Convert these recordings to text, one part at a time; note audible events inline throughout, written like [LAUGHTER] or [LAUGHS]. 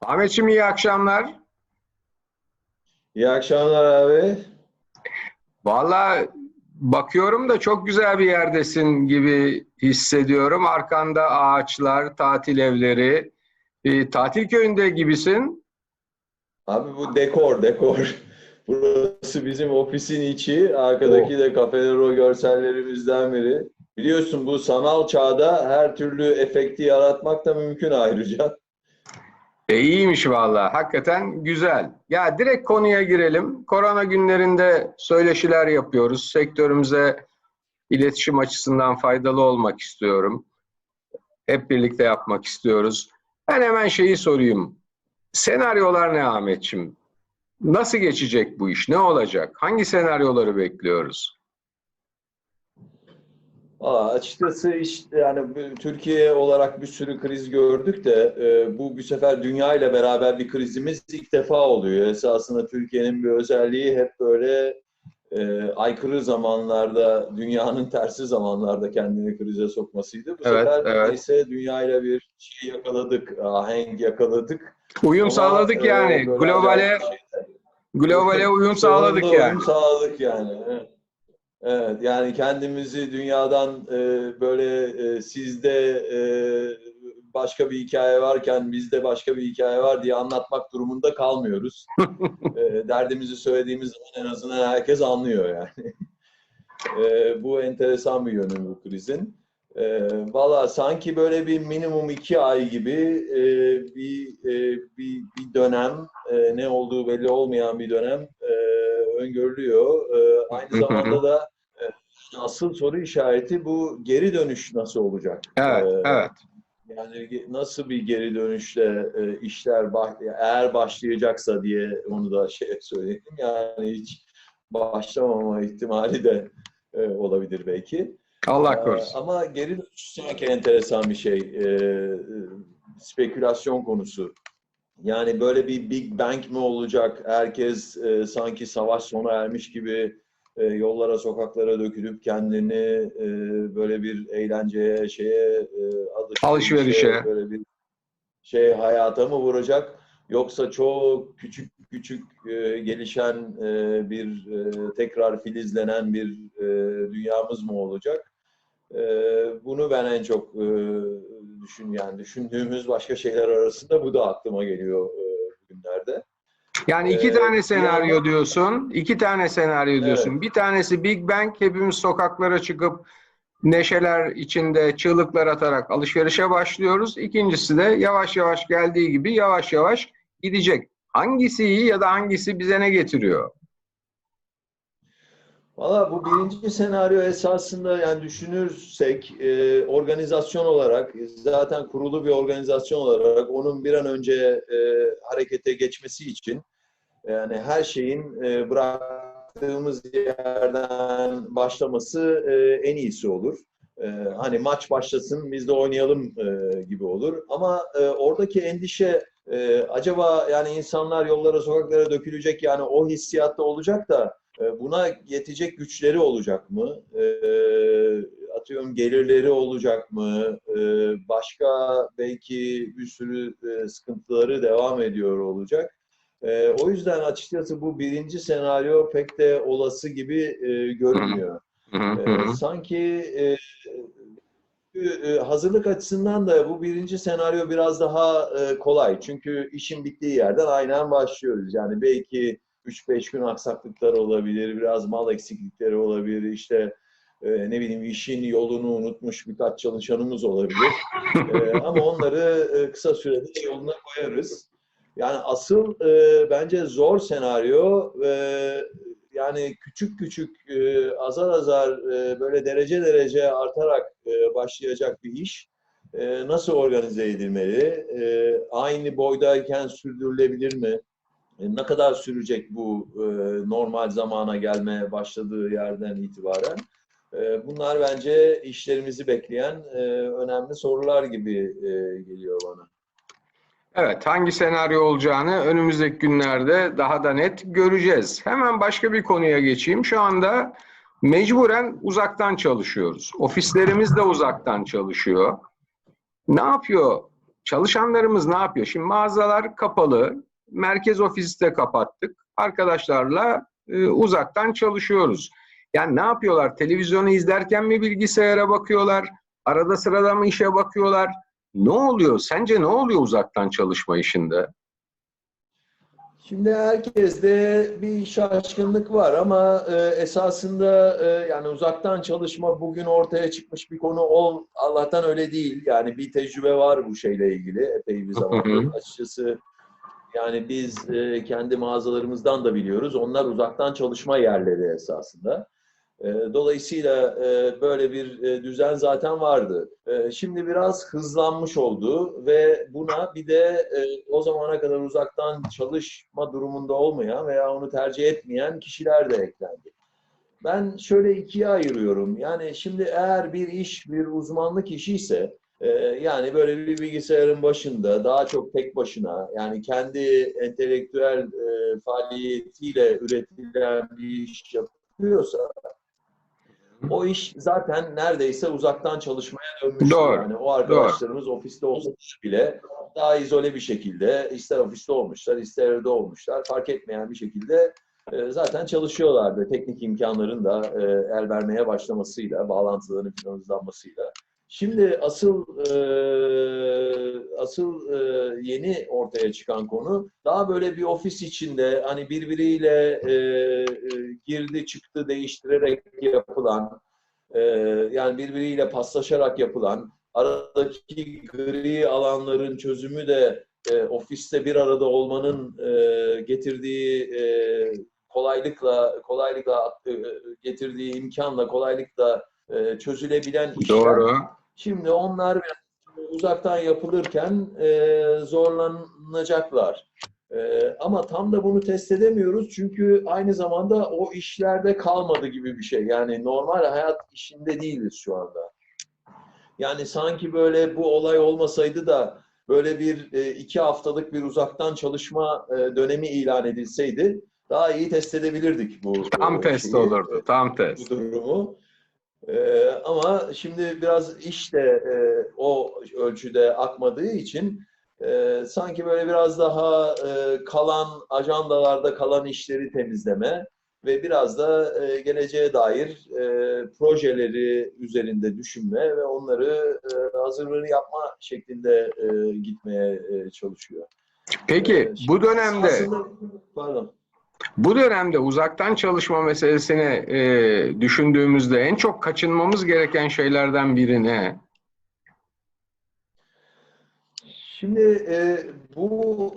Ahmetciğim iyi akşamlar. İyi akşamlar abi. Vallahi bakıyorum da çok güzel bir yerdesin gibi hissediyorum. Arkanda ağaçlar, tatil evleri, e, tatil köyünde gibisin. Abi bu dekor, dekor. [LAUGHS] Burası bizim ofisin içi. Arkadaki de Cafe görsellerimizden biri. Biliyorsun bu sanal çağda her türlü efekti yaratmak da mümkün ayrıca. E, iyiymiş vallahi. Hakikaten güzel. Ya direkt konuya girelim. Korona günlerinde söyleşiler yapıyoruz. Sektörümüze iletişim açısından faydalı olmak istiyorum. Hep birlikte yapmak istiyoruz. Ben hemen şeyi sorayım. Senaryolar ne Ahmetçim? Nasıl geçecek bu iş? Ne olacak? Hangi senaryoları bekliyoruz? Aa, açıkçası işte yani Türkiye olarak bir sürü kriz gördük de e, bu bu sefer dünya ile beraber bir krizimiz ilk defa oluyor. Esasında Türkiye'nin bir özelliği hep böyle e, aykırı zamanlarda, dünyanın tersi zamanlarda kendini krize sokmasıydı. Bu Evet, sefer evet. neyse dünya ile bir şey yakaladık, ahenk yakaladık. Uyum Ama, sağladık e, yani. Globale bir şey. globale uyum sağladık yani. Uyum sağladık yani. Evet. Evet, yani kendimizi dünyadan e, böyle e, sizde e, başka bir hikaye varken bizde başka bir hikaye var diye anlatmak durumunda kalmıyoruz. [LAUGHS] E, derdimizi söylediğimiz zaman en azından herkes anlıyor yani. E, bu enteresan bir yönü bu krizin. E, Valla sanki böyle bir minimum iki ay gibi e, bir, e, bir bir dönem e, ne olduğu belli olmayan bir dönem e, öngörülüyor. E, aynı zamanda da e, asıl soru işareti bu geri dönüş nasıl olacak? Evet, E, evet. Yani nasıl bir geri dönüşle e, işler bah- eğer başlayacaksa diye onu da şey [LAUGHS] söyleyeyim. Yani hiç başlamama ihtimali de e, olabilir belki. Allah Ee, korusun. Ama geri dönüş sanki enteresan bir şey. Ee, spekülasyon konusu. Yani böyle bir Big Bang mi olacak? Herkes e, sanki savaş sona ermiş gibi e, yollara, sokaklara dökülüp kendini e, böyle bir eğlenceye, şeye, e, alışverişe, Alışverişe. böyle bir şey hayata mı vuracak? Yoksa çok küçük küçük e, gelişen e, bir e, tekrar filizlenen bir e, dünyamız mı olacak? E, bunu ben en çok e, düşün yani düşündüğümüz başka şeyler arasında bu da aklıma geliyor e, bugünlerde. Yani iki Ee, tane senaryo yandan- diyorsun. iki tane senaryo diyorsun. Bir tanesi Big Bang hepimiz sokaklara çıkıp neşeler içinde çığlıklar atarak alışverişe başlıyoruz. İkincisi de yavaş yavaş geldiği gibi yavaş yavaş gidecek. Hangisi iyi ya da hangisi bize ne getiriyor? Valla bu birinci senaryo esasında yani düşünürsek e, organizasyon olarak zaten kurulu bir organizasyon olarak onun bir an önce e, harekete geçmesi için yani her şeyin e, bıraktığımız yerden başlaması e, en iyisi olur. E, hani maç başlasın biz de oynayalım e, gibi olur. Ama e, oradaki endişe e, acaba yani insanlar yollara sokaklara dökülecek yani o hissiyatta olacak da Buna yetecek güçleri olacak mı? E, Atıyorum gelirleri olacak mı? E, Başka belki bir sürü e, sıkıntıları devam ediyor olacak. E, O yüzden açıkçası bu birinci senaryo pek de olası gibi e, görünmüyor. E. Sanki e, e, hazırlık açısından da bu birinci senaryo biraz daha e, kolay. Çünkü işin bittiği yerden aynen başlıyoruz. Yani belki 3-5 gün aksaklıklar olabilir, biraz mal eksiklikleri olabilir, işte e, ne bileyim işin yolunu unutmuş birkaç çalışanımız olabilir. [LAUGHS] E, ama onları e, kısa sürede yoluna koyarız. Yani asıl e, bence zor senaryo e, yani küçük küçük e, azar azar e, böyle derece derece artarak e, başlayacak bir iş e, nasıl organize edilmeli? E, aynı boydayken sürdürülebilir mi? E, ne kadar sürecek bu e, normal zamana gelmeye başladığı yerden itibaren? E, bunlar bence işlerimizi bekleyen önemli sorular gibi geliyor bana. Evet, hangi senaryo olacağını önümüzdeki günlerde daha da net göreceğiz. Hemen başka bir konuya geçeyim. Şu anda mecburen uzaktan çalışıyoruz. Ofislerimiz de uzaktan çalışıyor. Ne yapıyor çalışanlarımız ne yapıyor? Şimdi mağazalar kapalı, merkez ofisi de kapattık. Arkadaşlarla e, uzaktan çalışıyoruz. Yani ne yapıyorlar? Televizyonu izlerken mi bilgisayara bakıyorlar? Arada sırada mı işe bakıyorlar? Ne oluyor? Sence ne oluyor uzaktan çalışma işinde? Şimdi herkeste bir şaşkınlık var ama e, esasında e, yani uzaktan çalışma bugün ortaya çıkmış bir konu ol Allah'tan öyle değil. Yani bir tecrübe var bu şeyle ilgili epey bir zamandır. Açıkçası yani biz e, kendi mağazalarımızdan da biliyoruz. Onlar uzaktan çalışma yerleri esasında. E, dolayısıyla e, böyle bir e, düzen zaten vardı. E, şimdi biraz hızlanmış oldu ve buna bir de e, o zamana kadar uzaktan çalışma durumunda olmayan veya onu tercih etmeyen kişiler de eklendi. Ben şöyle ikiye ayırıyorum. Yani şimdi eğer bir iş bir uzmanlık işi ise e, yani böyle bir bilgisayarın başında daha çok tek başına yani kendi entelektüel e, faaliyetiyle üretilen bir iş yapıyorsa o iş zaten neredeyse uzaktan çalışmaya dönmüştür. Doğru, Yani o arkadaşlarımız ofiste olsa bile daha izole bir şekilde ister ofiste olmuşlar, ister evde olmuşlar fark etmeyen bir şekilde e, zaten çalışıyorlardı. Teknik imkanların da e, el vermeye başlamasıyla, bağlantıların hızlanmasıyla. Şimdi asıl e, asıl e, yeni ortaya çıkan konu daha böyle bir ofis içinde hani birbiriyle e, girdi çıktı değiştirerek yapılan yani birbiriyle paslaşarak yapılan aradaki gri alanların çözümü de ofiste bir arada olmanın getirdiği kolaylıkla kolaylıkla getirdiği imkanla kolaylıkla e, çözülebilen işler. Doğru. Şimdi onlar uzaktan yapılırken e, zorlanacaklar. E, ama tam da bunu test edemiyoruz çünkü aynı zamanda o işlerde kalmadı gibi bir şey. Yani normal hayat işinde değiliz şu anda. Yani sanki böyle bu olay olmasaydı da böyle bir e, iki haftalık bir uzaktan çalışma e, dönemi ilan edilseydi daha iyi test edebilirdik bu Tam e, test şeyi, olurdu. Tam test. bu durumu. Ee, ama şimdi biraz iş de e, o ölçüde akmadığı için e, sanki böyle biraz daha e, kalan ajandalarda kalan işleri temizleme ve biraz da e, geleceğe dair e, projeleri üzerinde düşünme ve onları e, hazırlığını yapma şeklinde e, gitmeye e, çalışıyor. Peki Ee, bu dönemde aslında- pardon. Bu dönemde uzaktan çalışma meselesini e, düşündüğümüzde en çok kaçınmamız gereken şeylerden biri ne? Şimdi e, bu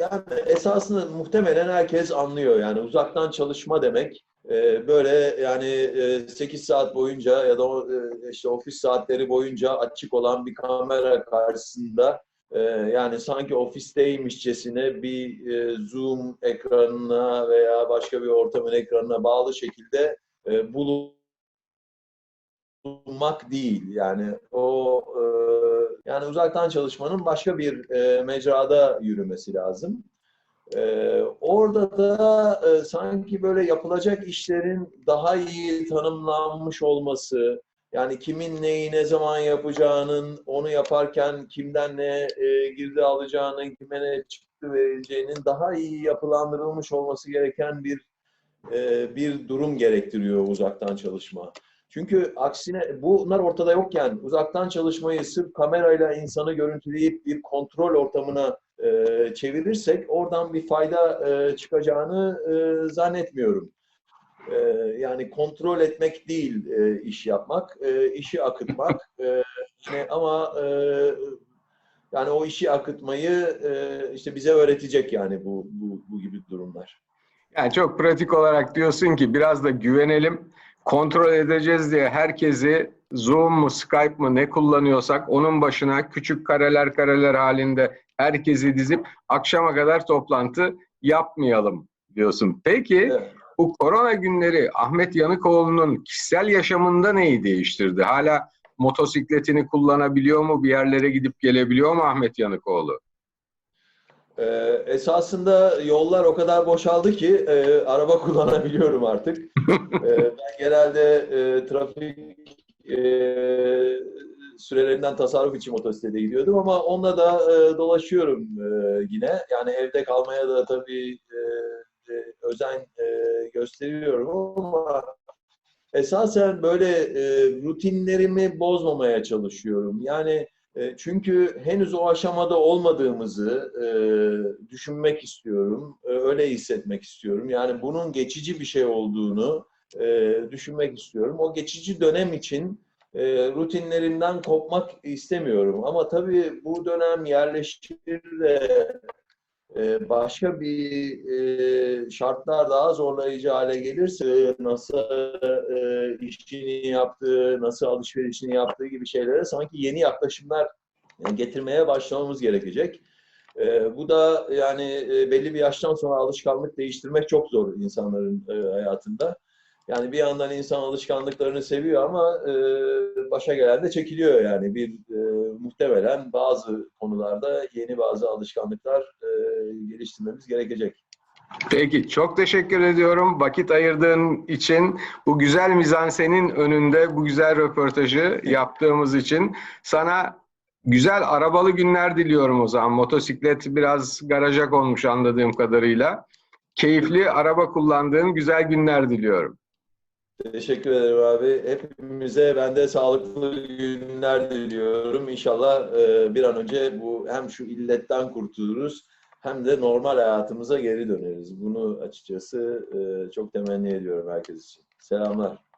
yani esasında muhtemelen herkes anlıyor yani uzaktan çalışma demek e, böyle yani e, 8 saat boyunca ya da e, işte ofis saatleri boyunca açık olan bir kamera karşısında e, yani sanki ofisteymişçesine bir e, Zoom ekranına veya başka bir ortamın ekranına bağlı şekilde e, bulunmak değil. Yani o e, yani uzaktan çalışmanın başka bir mecrada yürümesi lazım. E, orada da e, sanki böyle yapılacak işlerin daha iyi tanımlanmış olması, yani kimin neyi ne zaman yapacağının, onu yaparken kimden ne e, girdi alacağının, kime ne çıktı vereceğinin daha iyi yapılandırılmış olması gereken bir e, bir durum gerektiriyor uzaktan çalışma. Çünkü aksine bunlar ortada yokken uzaktan çalışmayı sırf kamerayla insanı görüntüleyip bir kontrol ortamına e, çevirirsek oradan bir fayda e, çıkacağını e, zannetmiyorum. E, yani kontrol etmek değil e, iş yapmak, e, işi akıtmak. [LAUGHS] E, işte ama e, yani o işi akıtmayı e, işte bize öğretecek yani bu bu, bu gibi durumlar. Yani çok pratik olarak diyorsun ki biraz da güvenelim, kontrol edeceğiz diye herkesi Zoom mu, Skype mı ne kullanıyorsak onun başına küçük kareler kareler halinde herkesi dizip akşama kadar toplantı yapmayalım diyorsun. Peki Evet. Bu korona günleri Ahmet Yanıkoğlu'nun kişisel yaşamında neyi değiştirdi? Hala motosikletini kullanabiliyor mu? Bir yerlere gidip gelebiliyor mu Ahmet Yanıkoğlu? Ee, esasında yollar o kadar boşaldı ki e, araba [LAUGHS] kullanabiliyorum artık. [LAUGHS] Ee, ben genelde e, trafik e, sürelerinden tasarruf için motosiklete gidiyordum ama onunla da e, dolaşıyorum e, yine. Yani evde kalmaya da tabii e, e, özen e, gösteriyorum ama esasen böyle e, rutinlerimi bozmamaya çalışıyorum. Yani e, çünkü henüz o aşamada olmadığımızı e, düşünmek istiyorum, e, öyle hissetmek istiyorum. Yani bunun geçici bir şey olduğunu e, düşünmek istiyorum. O geçici dönem için e, rutinlerimden kopmak istemiyorum. Ama tabii bu dönem yerleşir de e, başka bir e, şartlar daha zorlayıcı hale gelirse nasıl e, işini yaptığı, nasıl alışverişini yaptığı gibi şeylere sanki yeni yaklaşımlar getirmeye başlamamız gerekecek. E, bu da yani e, belli bir yaştan sonra alışkanlık değiştirmek çok zor insanların hayatında. Yani bir yandan insan alışkanlıklarını seviyor ama e, başa gelen de çekiliyor yani. Bir muhtemelen bazı konularda yeni bazı alışkanlıklar e, geliştirmemiz gerekecek. Peki çok teşekkür ediyorum vakit ayırdığın için bu güzel mizansenin önünde bu güzel röportajı yaptığımız için sana güzel arabalı günler diliyorum o zaman. Motosiklet biraz garaja konmuş anladığım kadarıyla. Keyifli araba kullandığın güzel günler diliyorum. Teşekkür ederim abi. Hepimize ben de sağlıklı günler diliyorum. İnşallah e, bir an önce bu hem şu illetten kurtuluruz hem de normal hayatımıza geri döneriz. Bunu açıkçası e, çok temenni ediyorum herkes için. Selamlar.